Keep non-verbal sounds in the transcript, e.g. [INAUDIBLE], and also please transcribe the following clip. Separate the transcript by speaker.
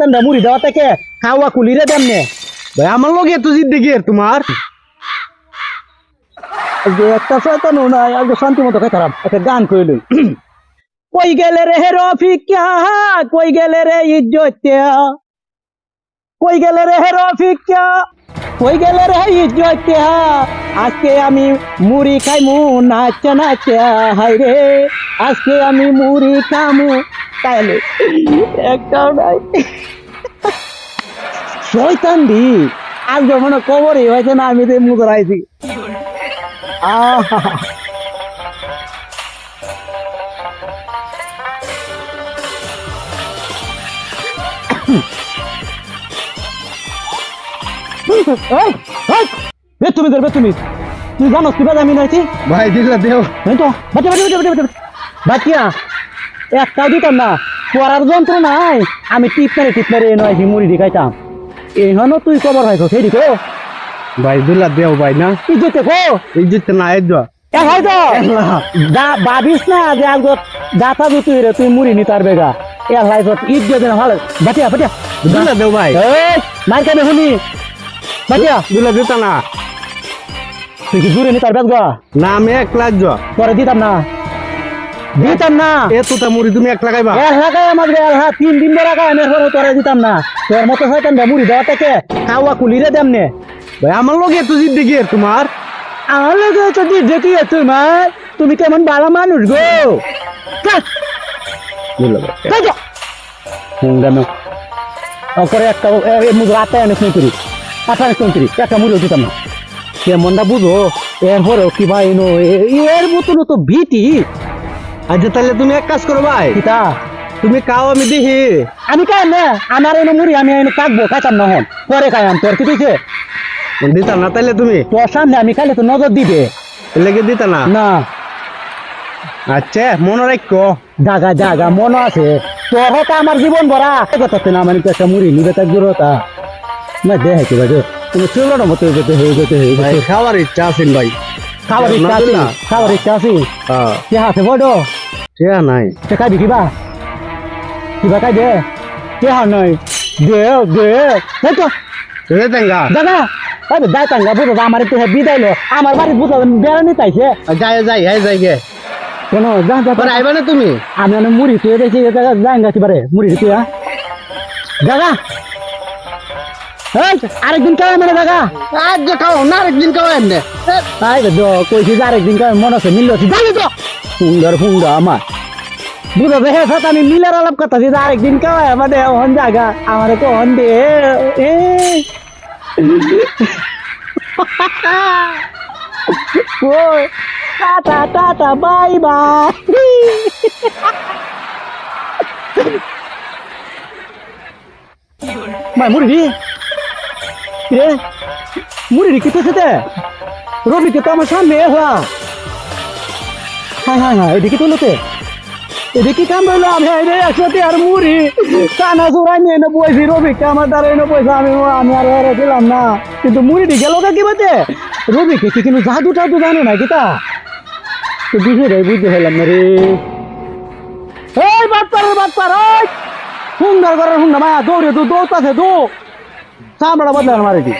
Speaker 1: সস্তানটা মুড়ি দেওয়া থেকে খাওয়া কুলিরে দেমনে
Speaker 2: ভাই, আমার লগে এত জিদ্দিগি তোমার?
Speaker 1: একটা শয়তান নাই আজ শান্তি মতো খাইতাম একটা গান কইল [CLEARS THROAT] কই গেলে রে রফিকা কই গেলে রে ইজ্জতিয়া? কই গেলে রে রফিকা কই গেলে রে ইজ্জতিয়া? আজকে আমি মুড়ি খাইমু, নাচা নাচা হাই রে। আজকে আমি মুড়ি খামু। তাইলে একটাও নাই। শয়তান দি। আজ যখন কবরই হয়েছে না আমি তো মুদর আইছি। আহা। এই, এই, বেতুমি ধর বেতুমি তুই জানোস কিবা আমি নাইছি
Speaker 2: ভাই দিলা দেও।
Speaker 1: এই তো বাচ্চা বাচ্চা বাচ্চা বাচ্চা বাচ্চা একটাও দিতাম না। পড়ার যন্ত্র নাই। আমি টিপ মেরে টিপ মেরে এনে আইছি মুড়ি দিখাইতাম এই হনো তুই কবর হয়তো সেই দিকো?
Speaker 2: ভাই দিলা দেও ভাই না?
Speaker 1: কো
Speaker 2: এই জিততে না এই দোয়া
Speaker 1: এ হয়তো দা- ভাবিস না যে আজ দাতা তুই রে তুই মুড়ি নি তার বেগা? এ লাইফ ঈদ দিয়ে দেন ভালো। বাটিয়া বাটিয়া।
Speaker 2: দিলা দেও ভাই।
Speaker 1: এই মার কেন শুনি। বাটিয়া।
Speaker 2: দিলা দিতা না।
Speaker 1: তুই কি জুড়ে নি তার বেগা?
Speaker 2: না আমি এক লাখ যা
Speaker 1: পরে দিতাম না। দিতাম না।
Speaker 2: মুড়ি তুমি এক লাগাইবা।
Speaker 1: এর লাগাই আমার এর হা তিন দিন ধরে লাগাই আমি পরে তোরে দিতাম না। তোর মতো শয়তান দা মুড়ি দেওয়া থেকে খাওয়া কুলিরে দেমনে
Speaker 2: ভাই আমার লগে এত জিদ্দিগি এর তোমার।
Speaker 1: আমার লোক তো দি দেখি তোমার। তুমি কেমন ভালো মানুষ গো। একটা অনেক করি আঠাশ পঁয়ত্রিশ একটা মুড়ি দিতাম না। কেমনটা বুঝো? এরপরেও কি ভাই নো এর মতন তো ভিটি
Speaker 2: আচ্ছা তাহলে তুমি এক কাজ করো ভাই।
Speaker 1: কিতা
Speaker 2: তুমি কাও আমি দেখি
Speaker 1: আমি খাই না আমার এনে মুড়ি আমি এনে কাটবো খাইতাম না হন। পরে খাইয়াম তোর কি দিছে?
Speaker 2: দিতা না তাইলে তুমি?
Speaker 1: তোর সামনে আমি খাইলে তো নজর দিবে।
Speaker 2: লেগে দিতা না?
Speaker 1: না।
Speaker 2: আচ্ছা মনে রাখো
Speaker 1: জাগা জাগা মনে আছে। তোর হতে আমার জীবন ভরা। কথা না মানে একটা মুড়ি নিবে তার দূরতা না দেখে কি বাজে। তুমি চুলোর মতো হয়ে যেতে হয়ে যেতে হয়ে
Speaker 2: ভাই খাওয়ার ইচ্ছা আছেন ভাই।
Speaker 1: খাবার ইচ্ছা আছে
Speaker 2: না।
Speaker 1: খাবার ইচ্ছা আছে।
Speaker 2: হ্যাঁ।
Speaker 1: কে হাতে বড়
Speaker 2: সে নাই।
Speaker 1: সে খাবি কিবা? খাই দে। কে হার নয় দে দে। এই তো।
Speaker 2: রে তেঙ্গা
Speaker 1: দাদা আরে দাই তাঙ্গা বুঝো আমার একটু বিদাইলো আমার বাড়ি বুঝো বেড়ানি তাইছে
Speaker 2: যাই যাই যাই যাই গে।
Speaker 1: কোনো যা যা
Speaker 2: পরে আইবা না তুমি?
Speaker 1: আমি অনেক মুড়ি তুই দেখছি যাই গাছি পারে মুড়ি তুই হ্যাঁ দাদা। আরেকদিন খাওয়া মানে দাদা।
Speaker 2: আজ খাও না আরেকদিন খাও এমনি
Speaker 1: তাই তো কইছি যে আরেকদিন খাওয়া মনে আছে মিলল জানি তো সুন্দর সুন্দর আমার। বুঝো দেখে সাথে আমি মিলের আলাপ কথা যে আরেকদিন খাওয়া মানে হন জায়গা আমার কখন দে, এ ওই, টাটা টাটা, বাই বাই। মাই মুড়ি দি রে মুড়ি দি কিতো সেতে রবি কে তো আমার সামনে হওয়া। হ্যাঁ হ্যাঁ হ্যাঁ এদিকে তো লোতে এদিকে কাম রইল আমি রে একসাথে আর মুড়ি কানা চোরাই নিয়ে এনে বইছি রবিকে আমার দ্বারা এনে পয়সা আমি আমি আর হেরে দিলাম না কিন্তু মুড়িটি গেল কি বাতে রবিকে কি কিন্তু জাদু টাদু জানো না কিতা তো বুঝে রে বুঝতে হলাম না রে এই বাদ পার বাদ পার ওই সুন্দর করে সুন্দর মায়া দৌড়ে দৌ দৌড়তাছে দৌ চামড়া বদলে মারি দি